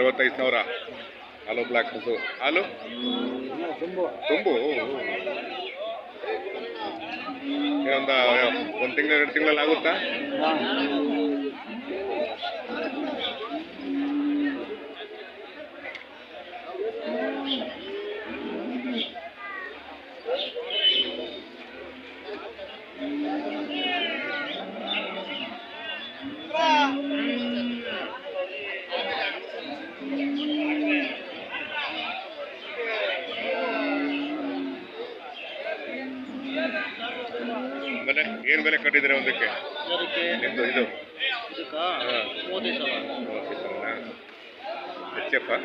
ಅರವತ್ತೈದು ಸಾವಿರ ಹಾಲು ಬ್ಲ್ಯಾಕ್ ಹಸು ಹಾಲು ತುಂಬು ಒಂದು ಒಂದು ತಿಂಗಳು ಎರಡು ತಿಂಗಳಲ್ಲಿ ಆಗುತ್ತಾ? ಬೆಲೆ? ಏನು ಬೆಲೆ ಕಟ್ಟಿದ್ರೆ ಒಂದಕ್ಕೆ? ಅದಕ್ಕೆ ನಿಮ್ಮದು ಇದು? ಇದಕ್ಕ ಹಾಂ ಮೂವತ್ತೈದು ಸಾವಿರ ಓಕೆ ಸರ್ ಎಚ್ ಎಫ್ ಮೂವತ್ತೈದು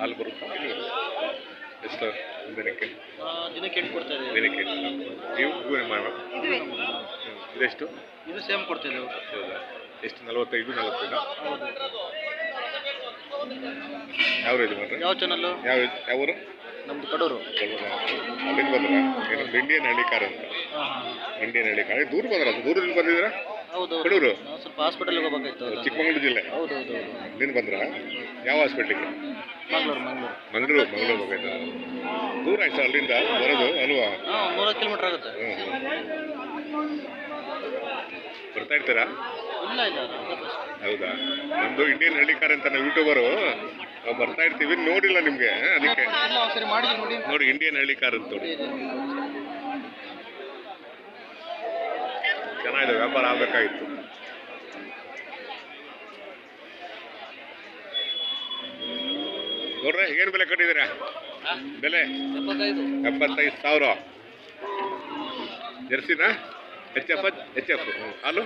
ಹಾಲು ಬರುತ್ತೆ? ಎಷ್ಟು ದಿನಕ್ಕೆ? ದಿನಕ್ಕೆ ಎಂಟು ಕೊಡ್ತಾ ಇದೆ ದಿನಕ್ಕೆ ನೀವು ಇದೆಷ್ಟು? ಇದು ಸೇಮ್ ಕೊಡ್ತೇವೆ ಎಷ್ಟು? ನಲವತ್ತೈದು ನಲವತ್ತೈದು ಯಾವ ರೀತಿ ಮಾಡ್ರಿ? ಯಾವ ಚಾನಲ್ಲು ಯಾವ ಯಾವ ಊರು? ನಮ್ದು ಕಡೂರು. ಅಲ್ಲಿಂದ ಬಂದ್ರ? ಏನಂದ್ರೆ ಇಂಡಿಯನ್ ಹಳ್ಳಿ ಕಾರ್ ಅಂತ. ಇಂಡಿಯನ್ ಹಳ್ಳಿ ಕಾರ್. ದೂರ ಬಂದ್ರ? ದೂರದಿಂದ ಬಂದಿದ್ದೀರಾ? ಹೌದು ಕಡೂರು? ನಾವು ಸ್ವಲ್ಪ ಹಾಸ್ಪಿಟಲ್ಗೆ ಹೋಗ್ಬೇಕಾಯ್ತು. ಚಿಕ್ಕಮಗಳೂರು ಜಿಲ್ಲೆ? ಹೌದು ಹೌದು ಹೌದು ಅಲ್ಲಿಂದ ಬಂದ್ರ? ಯಾವ ಹಾಸ್ಪಿಟ್ಲಿಗೆ ಮಂಗಳೂರು ಮಂಗಳೂರು. ಮಂಗಳೂರು ಮಂಗಳೂರು ಹೋಗೈತೆ ದೂರ ಆಯ್ತು ಅಲ್ಲಿಂದ? ಬರೋದು ಅಲ್ವಾ? ನೂರ ಕಿಲೋಮೀಟ್ರ್ ಆಗುತ್ತೆ. ಬರ್ತಾ ಇರ್ತೀರಾ? ಹೌದಾ? ನಮ್ದು ಇಂಡಿಯನ್ ಹಳ್ಳಿ ಕಾರ್ ಅಂತ ನಾವು ಯೂಟ್ಯೂಬರು ನಾವು ಬರ್ತಾ ಇರ್ತೀವಿ ನೋಡಿಲ್ಲ ನಿಮ್ಗೆ ಅದಕ್ಕೆ. ನೋಡಿ. ಇಂಡಿಯನ್ ಹಳ್ಳಿ ಕಾರ್ ಅಂತ ನೋಡಿ. ಚೆನ್ನಾಗಿದೆ ವ್ಯಾಪಾರ ಆಗ್ಬೇಕಾಗಿತ್ತು. ನೋಡ್ರೆ ಏನು ಬೆಲೆ ಕಟ್ಟಿದ್ದೀರಾ? ಬೆಲೆ? ಎಪ್ಪತ್ತೈದು ಸಾವಿರ. ಜರ್ಸಿನಾ? ಎಫ್ ಎಚ್ ಎಫ್ ಹಾಲು?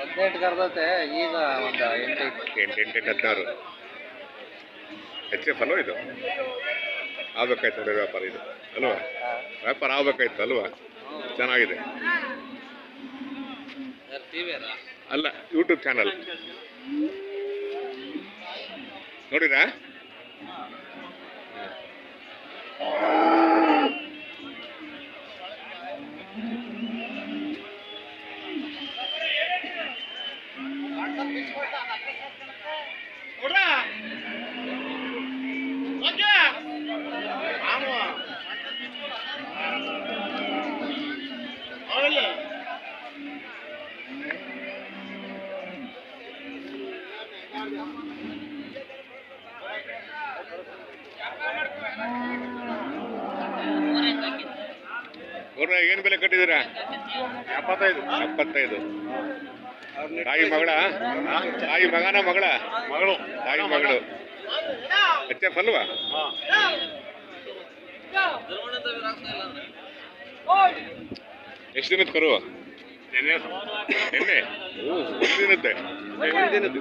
ಹದಿನೆಂಟು ಕರ್ದತೆ ಈಗ ಒಂದು ಎಂಟು ಎಂಟು ಎಂಟು ಎಂಟು ಹದಿನಾರು. ಎಚ್ ಎಫ್ ಅಲ್ವಾ ಇದು? ಆಗ್ಬೇಕಾಯ್ತು ನೋಡಿ ವ್ಯಾಪಾರ ಇದು. ಅಲ್ವಾ? ವ್ಯಾಪಾರ ಆಗ್ಬೇಕಾಯ್ತು ಅಲ್ವಾ? ಚೆನ್ನಾಗಿದೆ. ಅಲ್ಲ? ಯೂಟ್ಯೂಬ್ ಚಾನಲ್ ನೋಡಿರಾ ಏನು ಬೆಲೆ ಕಟ್ಟಿದ್ದೀರಾ? ಎಪ್ಪತ್ತೈದು. ಎಪ್ಪತ್ತೈದು. ತಾಯಿ ಮಗಳ? ತಾಯಿ ಮಗನ ಮಗಳ? ಮಗಳು. ತಾಯಿ ಮಗಳು. ಎಫ್ ಅಲ್ವಾ ಎಷ್ಟು ದಿನದ ಕರು? ನಿನ್ನೆ. ಓ ಒಂದು ದಿನದ್ದೇ ಒಂದು ದಿನದ್ದು